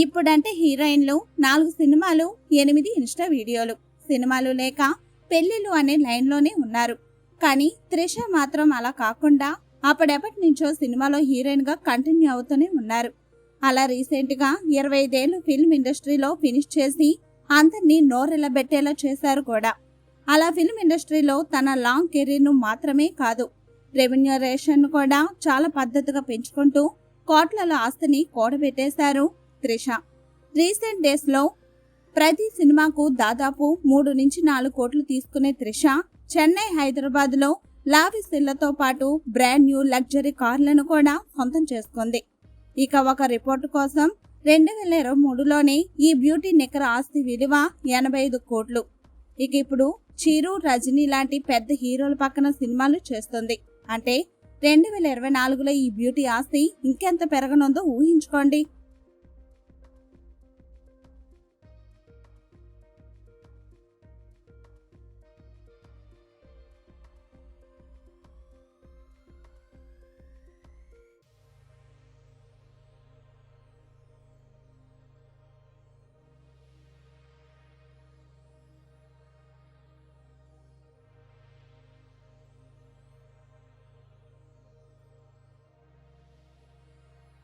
ఇప్పుడంటే హీరోయిన్లు నాలుగు సినిమాలు ఎనిమిది ఇన్స్టా వీడియోలు. సినిమాలు లేక పెళ్ళిళ్ళు అనే లైన్లోనే ఉన్నారు. కానీ త్రిష మాత్రం అలా కాకుండా అప్పుడెప్పటి నుంచో సినిమాలో హీరోయిన్గా కంటిన్యూ అవుతూనే ఉన్నారు. అలా రీసెంట్గా ఇరవై ఐదేళ్ళు ఫిల్మ్ ఇండస్ట్రీలో ఫినిష్ చేసి అందరినీ నోరెళ్ళబెట్టేలా చేశారు కూడా. అలా ఫిల్మ్ ఇండస్ట్రీలో తన లాంగ్ కెరీర్ను మాత్రమే కాదు రెవెన్యూరేషన్ కూడా చాలా పద్ధతిగా పెంచుకుంటూ కోట్లలో ఆస్తిని కూడబెట్టేశారు త్రిష. రీసెంట్ డేస్లో ప్రతి సినిమాకు దాదాపు మూడు నుంచి నాలుగు కోట్లు తీసుకునే త్రిష చెన్నై హైదరాబాద్లో లావిస్ ఇళ్ళతో పాటు బ్రాండ్ న్యూ లగ్జరీ కార్లను కూడా సొంతం చేసుకుంది. ఇక ఒక రిపోర్టు కోసం రెండు వేల ఇరవై మూడులోనే ఈ బ్యూటీ నికర ఆస్తి విలువ ఎనభై ఐదు కోట్లు. ఇక ఇప్పుడు చిరు రజనీ లాంటి పెద్ద హీరోల పక్కన సినిమాలు చేస్తుంది. అంటే రెండు వేల ఇరవై నాలుగులో ఈ బ్యూటీ ఆస్తి ఇంకెంత పెరగనుందో ఊహించుకోండి.